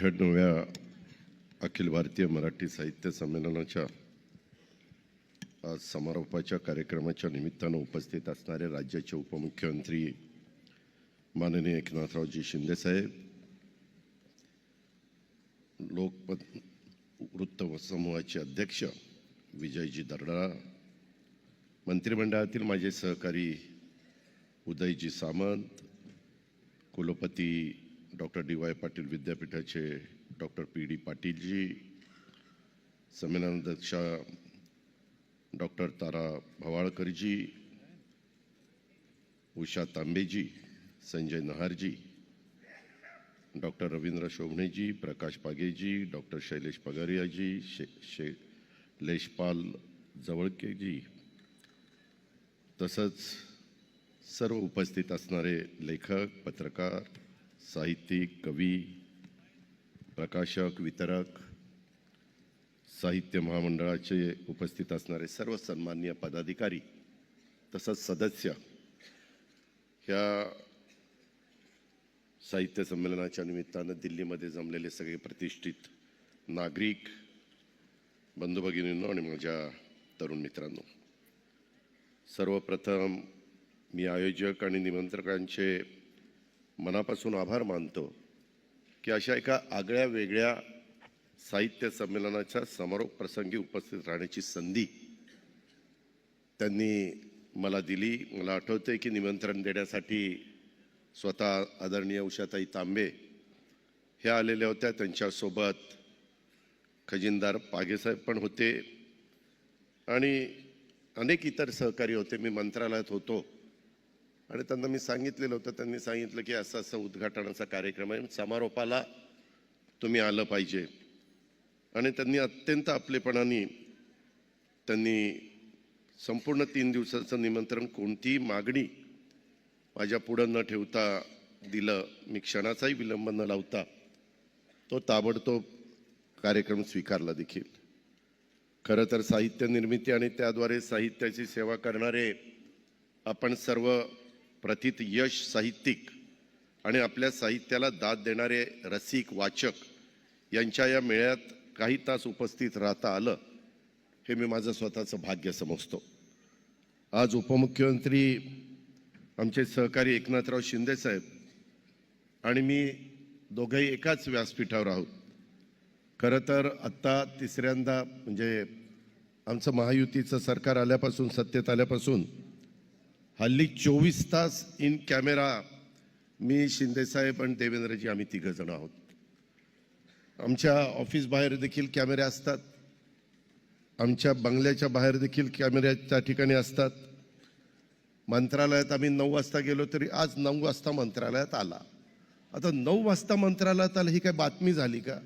अठ्ठ्याण्णव्या अखिल भारतीय मराठी साहित्य संमेलनाच्या आज समारोपाच्या कार्यक्रमाच्या निमित्तानं उपस्थित असणारे राज्याचे उपमुख्यमंत्री माननीय एकनाथरावजी शिंदेसाहेब लोकपत वृत्त समूहाचे अध्यक्ष विजयजी दर्डा मंत्रिमंडळातील माझे सहकारी उदयजी सामंत कुलपती डॉक्टर डी वाय पाटील विद्यापीठाचे doctor P D Patilji संमेलनाध्यक्षा doctor Tara Bhavalkarji Usha Tambeji Sanjay Naharji doctor Ravindra Shobhaneji Prakash Pageji doctor Shailesh Pagariyaji शे शे लेशपाल जवळकेजी तसंच सर्व उपस्थित असणारे लेखक पत्रकार साहित्यिक कवी प्रकाशक वितरक साहित्य महामंडळाचे उपस्थित असणारे सर्व सन्माननीय पदाधिकारी तसंच सदस्य ह्या साहित्य संमेलनाच्या निमित्तानं दिल्लीमध्ये जमलेले सगळे प्रतिष्ठित नागरिक बंधू भगिनींनो आणि माझ्या तरुण मित्रांनो सर्वप्रथम मी आयोजक आणि निमंत्रकांचे मनापासून आभार मानतो की अशा एका आगळ्या वेगळ्या साहित्य संमेलनाच्या समारोप प्रसंगी उपस्थित राहण्याची संधी त्यांनी मला दिली. मला आठवते की निमंत्रण देण्यासाठी स्वतः आदरणीय उषाताई तांबे ह्या आलेल्या होत्या. त्यांच्यासोबत खजिनदार पागेसाहेब पण होते आणि अनेक इतर सहकारी होते. मी मंत्रालयात होतो. आणि त्यांना मी सांगितलेलं होतं त्यांनी सांगितलं की असं असं उद्घाटनाचा कार्यक्रम आहे. समारोपाला तुम्ही आलं पाहिजे. आणि त्यांनी अत्यंत आपलेपणाने त्यांनी संपूर्ण तीन दिवसाचं निमंत्रण कोणतीही मागणी माझ्या पुढं न ठेवता दिलं. मी क्षणाचाही विलंब न लावता तो ताबडतोब कार्यक्रम स्वीकारला देखील. खरं तर साहित्य निर्मिती आणि त्याद्वारे साहित्याची सेवा करणारे आपण सर्व प्रथित यश साहित्यिक आणि आपल्या साहित्याला दाद देणारे रसिक वाचक यांच्या या मेळ्यात काही तास उपस्थित राहता आलं हे मी माझं स्वतःचं भाग्य समजतो. आज उपमुख्यमंत्री आमचे सहकारी एकनाथराव शिंदेसाहेब आणि मी दोघंही एकाच व्यासपीठावर आहोत. खरं तर आत्ता तिसऱ्यांदा म्हणजे आमचं महायुतीचं सरकार आल्यापासून सत्तेत आल्यापासून हल्ली चोवीस तास इन कॅमेरा मी शिंदेसाहेब आणि देवेंद्रजी आम्ही तिघंजणं आहोत. आमच्या ऑफिस बाहेर देखील कॅमेरे असतात. आमच्या बंगल्याच्या बाहेर देखील कॅमेरे त्या ठिकाणी असतात. मंत्रालयात आम्ही नऊ वाजता गेलो तरी आज नऊ वाजता मंत्रालयात आला. आता नऊ वाजता मंत्रालयात आला ही काय बातमी झाली का?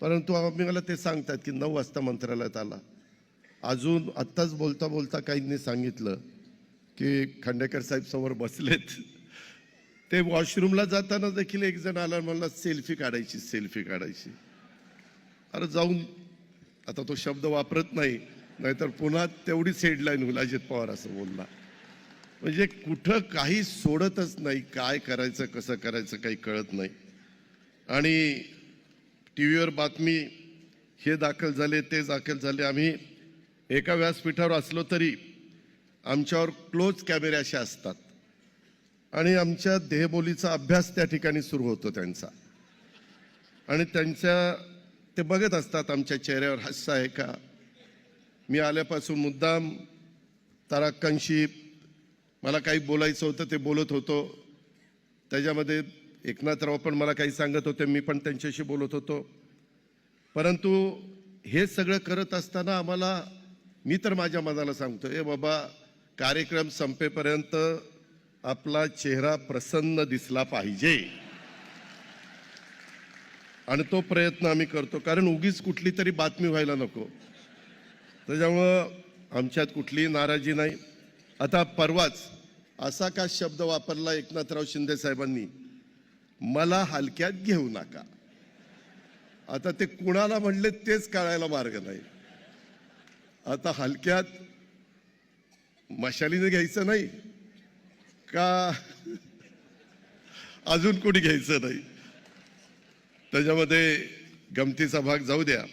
परंतु आम्ही मला ते सांगतात की नऊ वाजता मंत्रालयात आला. अजून आत्ताच बोलता बोलता काहींनी सांगितलं की खांडेकर साहेब समोर बसलेत. ते वॉशरूमला जाताना देखील एक जण आला मला सेल्फी काढायची सेल्फी काढायची. अरे जाऊन आता तो शब्द वापरत नाही नाहीतर पुन्हा तेवढीच हेडलाईन होईल अजित पवार असं बोलला. म्हणजे कुठं काही सोडतच नाही काय करायचं कसं करायचं काही कळत नाही. आणि टी व्हीवर बातमी हे दाखल झाले ते दाखल झाले. आम्ही एका व्यासपीठावर असलो तरी आमच्यावर क्लोज कॅमेरे असे असतात. आणि आमच्या देहबोलीचा अभ्यास त्या ठिकाणी सुरू होतो त्यांचा. आणि त्यांच्या ते बघत असतात आमच्या चेहऱ्यावर हास्य आहे का? मी आल्यापासून मुद्दाम ताराक्कांशी मला काही बोलायचं होतं ते बोलत होतो. त्याच्यामध्ये एकनाथराव पण मला काही सांगत होते मी पण त्यांच्याशी बोलत होतो. परंतु हे सगळं करत असताना आम्हाला मी तर माझ्या मनाला सांगतो ए बाबा कार्यक्रम संपेपर्यंत आपला चेहरा प्रसन्न दिसला पाहिजे. आणि तो प्रयत्न आम्ही करतो. कारण उगीच कुठली तरी बातमी व्हायला नको. त्याच्यामुळं आमच्यात कुठलीही नाराजी नाही. आता परवाच असा का शब्द वापरला एकनाथराव शिंदे साहेबांनी? मला हलक्यात घेऊ नका. आता ते कुणाला म्हणले तेच कळायला मार्ग नाही. आता हलक्यात मशालीने घ्यायचं नाही का? अजून कोणी घ्यायचं नाही? त्याच्यामध्ये गमतीचा भाग जाऊ द्या.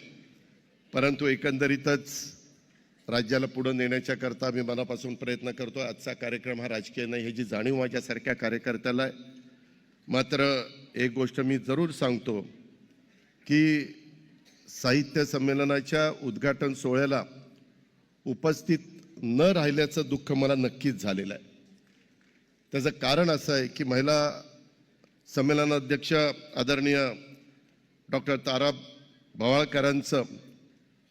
परंतु एकंदरीतच राज्याला पुढं नेण्याच्या करता मी मनापासून प्रयत्न करतो आजचा कार्यक्रम हा राजकीय नाही ह्याची जाणीव माझ्यासारख्या कार्यकर्त्याला आहे. मात्र एक गोष्ट मी जरूर सांगतो की साहित्य संमेलनाच्या उद्घाटन सोहळ्याला उपस्थित न राहिल्याचं दुःख मला नक्कीच झालेलं आहे. त्याचं कारण असं आहे की महिला संमेलनाध्यक्ष आदरणीय डॉक्टर तारा भवाळकरांचं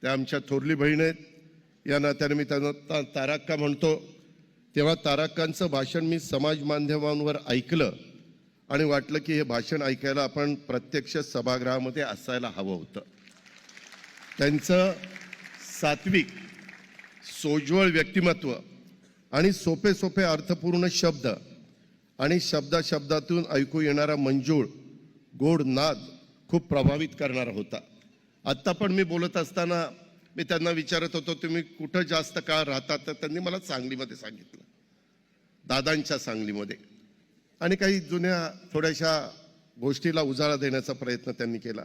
त्या आमच्या थोरली बहीण आहेत. या नात्याने मी त्यांना ता ताराक्का म्हणतो. तेव्हा ताराक्कांचं भाषण मी समाज माध्यमांवर ऐकलं आणि वाटलं की हे भाषण ऐकायला आपण प्रत्यक्ष सभागृहामध्ये असायला हवं होतं. त्यांचं सात्विक सोज्वळ व्यक्तिमत्व आणि सोपे सोपे अर्थपूर्ण शब्द आणि शब्दा शब्दातून ऐकू येणारा मंजूळ गोड नाद खूप प्रभावित करणारा होता. आत्ता पण मी बोलत असताना मी त्यांना विचारत होतो तुम्ही कुठं जास्त काळ राहतात तर त्यांनी मला सांगलीमध्ये सांगितलं. दादांच्या सांगलीमध्ये. आणि काही जुन्या थोड्याशा गोष्टीला उजाळा देण्याचा प्रयत्न त्यांनी केला.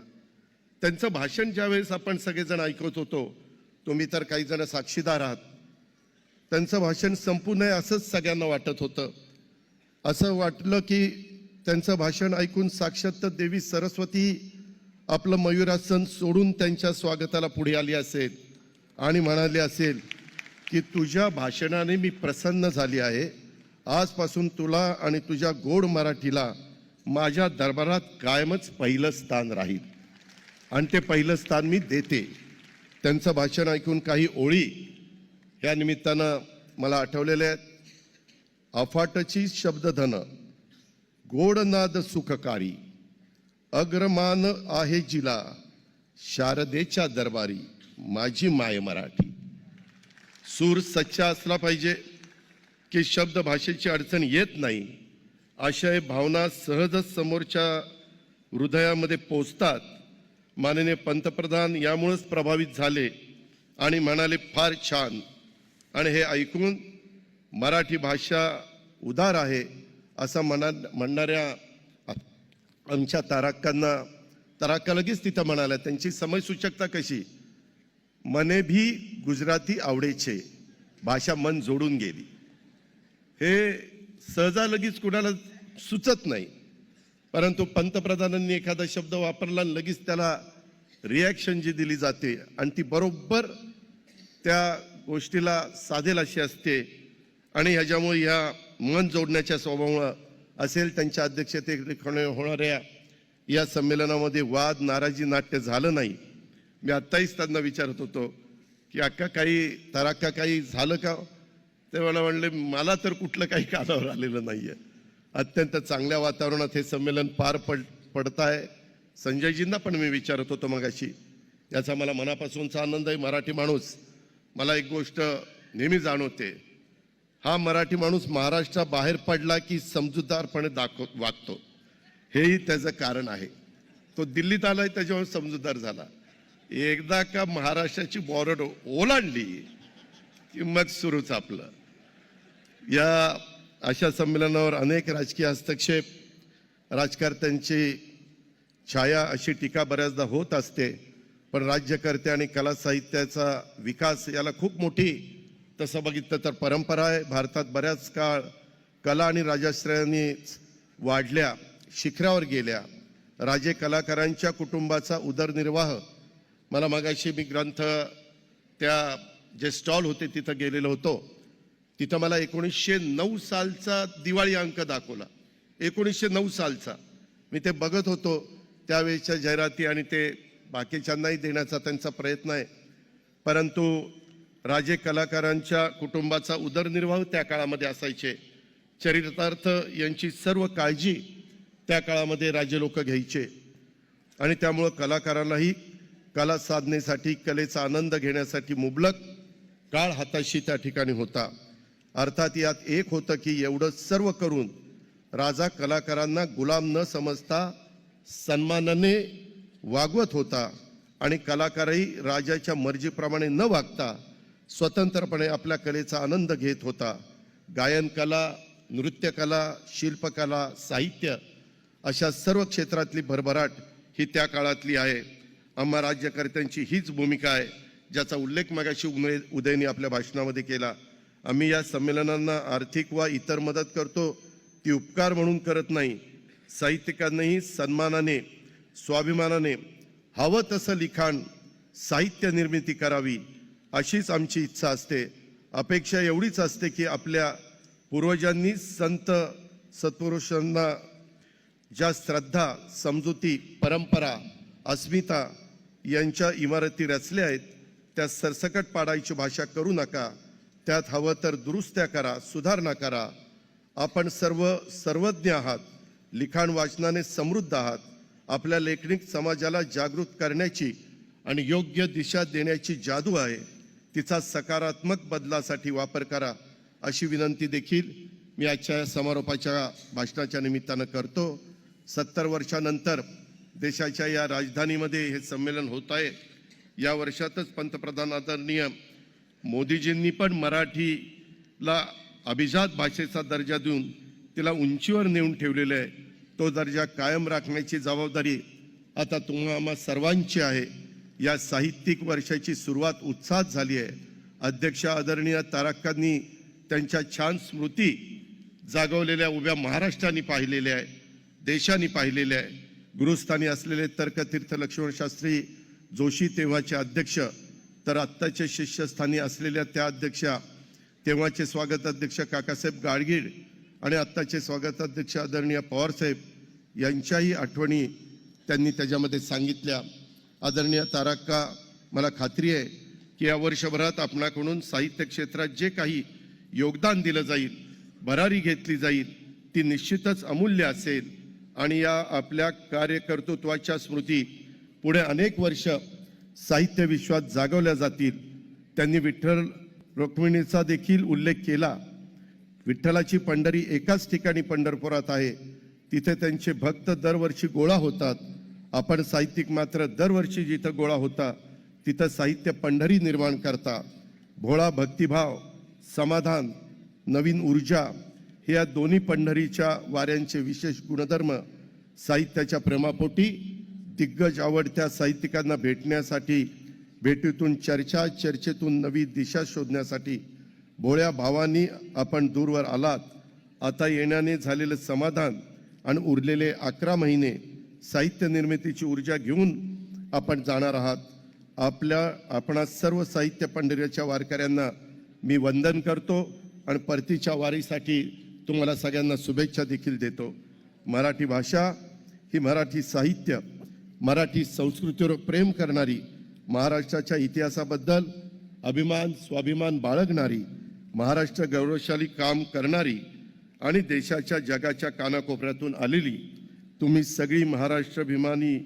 त्यांचं भाषण ज्यावेळेस आपण सगळेजण ऐकत होतो तुम्ही तर काही जण साक्षीदार आहात. त्यांचं भाषण संपू नये असंच सगळ्यांना वाटत होतं. असं वाटलं की त्यांचं भाषण ऐकून साक्षात देवी सरस्वती आपलं मयुरासन सोडून त्यांच्या स्वागताला पुढे आली असेल आणि म्हणाली असेल की तुझ्या भाषणाने मी प्रसन्न झाली आहे. आजपासून तुला आणि तुझ्या गोड मराठीला माझ्या दरबारात कायमच पहिलं स्थान राहील. आणि ते पहिलं स्थान मी देते. त्यांचं भाषण ऐकून काही ओळी या निमित्तानं मला आठवलेल्या आहेत. अफाटची शब्दधन गोडनाद सुखकारी अग्रमान आहे जिला शारदेच्या दरबारी माझी माय मराठी. सूर सच्चा असला पाहिजे की शब्द भाषेची अडचण येत नाही आशय भावना सहजच समोरच्या हृदयामध्ये पोचतात. माननीय पंतप्रधान यामुळेच प्रभावित झाले आणि म्हणाले फार छान. आणि हे ऐकून मराठी भाषा उदार आहे असं म्हणा म्हणणाऱ्या आमच्या ताराक्कांना ताराक्का लगेच तिथं म्हणाल्या त्यांची समजसूचकता कशी? मने भी गुजराती आवडेचे. भाषा मन जोडून गेली. हे सहजा लगेच कुणाला सुचत नाही. परंतु पंतप्रधानांनी एखादा शब्द वापरला आणि लगेच त्याला रिॲक्शन जी दिली जाते आणि ती बरोबर त्या गोष्टीला साधेल अशी असते. आणि ह्याच्यामुळे ह्या मन जोडण्याच्या स्वभावामुळं असेल त्यांच्या अध्यक्षतेखाली होणाऱ्या या संमेलनामध्ये वाद नाराजी नाट्य झालं नाही. मी आत्ताहीच त्यांना विचारत होतो की अक्का काही तराक्का काही झालं का? ते मला म्हणले मला तर कुठलं काही कानावर आलेलं नाही आहे अत्यंत चांगल्या वातावरणात हे संमेलन पार पड पडत आहे संजयजींना पण मी विचारत होतो मगाशी. याचा मला मनापासूनचा आनंद आहे. मराठी माणूस मला एक गोष्ट नेहमी जाणवते. हा मराठी माणूस महाराष्ट्राबाहेर पडला की समजूतदारपणे दाखव वागतो. हेही त्याचं कारण आहे. तो दिल्लीत आलाय त्याच्यामुळे समजूतदार झाला. एकदा का महाराष्ट्राची बॉर्डर ओलांडली की मग सुरूच आपलं. या अशा संमेलनावर अनेक राजकीय हस्तक्षेप राजकारत्यांची छाया अशी टीका बऱ्याचदा होत असते. पण राज्यकर्ते आणि कला साहित्याचा विकास याला खूप मोठी तसं बघितलं तर परंपरा आहे. भारतात बऱ्याच काळ कला आणि राजाश्रयांनी वाढल्या शिखरावर गेल्या. राजे कलाकारांच्या कुटुंबाचा उदरनिर्वाह. मला मगाशी मी ग्रंथ त्या जे स्टॉल होते तिथं गेलेलो होतो. तिथं मला एकोणीसशे नऊ सालचा दिवाळी अंक दाखवला. एकोणीसशे नऊ सालचा. मी ते बघत होतो. त्यावेळेच्या जाहिराती आणि ते बाकीच्यांनाही देण्याचा त्यांचा प्रयत्न आहे. परंतु राजे कलाकारांच्या कुटुंबाचा उदरनिर्वाह त्या काळामध्ये असायचे. चरितार्थ यांची सर्व काळजी त्या काळामध्ये राजे लोक घ्यायचे. आणि त्यामुळं कलाकारालाही कला साधनेसाठी कलेचा आनंद घेण्यासाठी मुबलक काळ हाताशी त्या ठिकाणी होता. अर्थात यात एक होतं की एवढं सर्व करून राजा कलाकारांना गुलाम न समजता सन्मानाने वागवत होता आणि कलाकारही राजाच्या मर्जीप्रमाणे न वागता स्वतंत्रपणे आपल्या कलेचा आनंद घेत होता. गायनकला नृत्यकला शिल्पकला साहित्य अशा सर्व क्षेत्रातली भरभराट ही त्या काळातली आहे. आम्हा राज्यकर्त्यांची हीच भूमिका आहे ज्याचा उल्लेख मगाशी उदय उदयने आपल्या भाषणामध्ये केला. आम्ही या संमेलनांना आर्थिक वा इतर मदत करतो ती उपकार म्हणून करत नाही. साहित्यिकांनाही सन्मानाने स्वाभिमानाने हवं तसं लिखाण साहित्य निर्मिती करावी अशीच आमची इच्छा असते. अपेक्षा एवढीच असते की आपल्या पूर्वजांनी संत सत्पुरुषांना ज्या श्रद्धा समजुती परंपरा अस्मिता यांच्या इमारती रचल्या आहेत त्या सरसकट पाडायची भाषा करू नका. त्यात हवं तर दुरुस्त्या करा सुधारणा करा. आपण सर्व सर्वज्ञ आहात लिखाण वाचनाने समृद्ध आहात. आपल्या लेखनिक समाजाला जागृत करण्याची आणि योग्य दिशा देण्याची जादू आहे. तिचा सकारात्मक बदलासाठी वापर करा अशी विनंती देखील मी आजच्या समारोपाच्या भाषणाच्या निमित्तानं करतो. सत्तर वर्षानंतर देशाच्या या राजधानीमध्ये हे संमेलन होत आहे. या वर्षातच पंतप्रधान आदरणीय मोदीजींनी पण मराठीला अभिजात भाषेचा दर्जा देऊन तिला उंचीवर नेऊन ठेवलेलं आहे. तो दर्जा कायम राखण्याची जबाबदारी आता तुम्हा सर्वांची आहे. या साहित्यिक वर्षाची सुरुवात उत्साहात झाली आहे. अध्यक्ष आदरणीय ताराकांनी त्यांच्या छान स्मृती जागवलेल्या उभ्या महाराष्ट्राने पाहिलेल्या आहे देशाने पाहिलेल्या आहे. गुरुस्थानी असलेले तर्कतीर्थ लक्ष्मणशास्त्री जोशी तेव्हाचे अध्यक्ष तर आत्ताच्या शिष्यस्थानी असलेल्या त्या अध्यक्षा तेव्हाचे स्वागताध्यक्ष काकासाहेब गाडगीळ आणि आत्ताचे स्वागताध्यक्ष आदरणीय पवारसाहेब यांच्याही आठवणी त्यांनी त्याच्यामध्ये सांगितल्या. आदरणीय तारक्का मला खात्री आहे की या वर्षभरात आपणाकडून साहित्य क्षेत्रात जे काही योगदान दिलं जाईल भरारी घेतली जाईल ती निश्चितच अमूल्य असेल. आणि या आपल्या कार्यकर्तृत्वाच्या स्मृती पुढे अनेक वर्ष साहित्य विश्वात जागवल्या जातील. त्यांनी विठ्ठल रुक्मिणीचा देखील उल्लेख केला. विठ्ठलाची पंढरी एकाच ठिकाणी पंढरपुरात आहे. तिथे त्यांचे भक्त दरवर्षी गोळा होतात. आपण साहित्यिक मात्र दरवर्षी जिथं गोळा होता तिथं साहित्य पंढरी निर्माण करता. भोळा भक्तिभाव समाधान नवीन ऊर्जा हे या दोन्ही पंढरीच्या वाऱ्यांचे विशेष गुणधर्म साहित्याच्या प्रेमापोटी दिग्गज आवडत्या साहित्यिकांना भेटण्यासाठी भेटीतून चर्चा चर्चेतून नवी दिशा शोधण्यासाठी भोळ्या भावांनी आपण दूरवर आलात. आता येण्याने झालेलं समाधान आणि उरलेले अकरा महिने साहित्य निर्मितीची ऊर्जा घेऊन आपण जाणार आहात. आपल्या आपणा सर्व साहित्य पंढरीच्या वारकऱ्यांना मी वंदन करतो आणि परतीच्या वारीसाठी तुम्हाला सगळ्यांना शुभेच्छा देखील देतो. मराठी भाषा ही मराठी साहित्य. मराठी संस्कृतीवर प्रेम करणारी महाराष्ट्राच्या इतिहासाबद्दल अभिमान स्वाभिमान बाळगणारी महाराष्ट्र गौरवशाली काम करणारी आणि देशाच्या जगाच्या कानाकोपऱ्यातून आलेली तुम्ही सगळी महाराष्ट्राभिमानी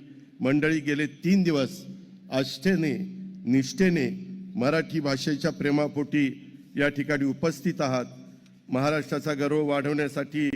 मंडळी गेले तीन दिवस आष्ठेने निष्ठेने मराठी भाषेच्या प्रेमापोटी या ठिकाणी उपस्थित आहात. महाराष्ट्राचा गौरव वाढवण्यासाठी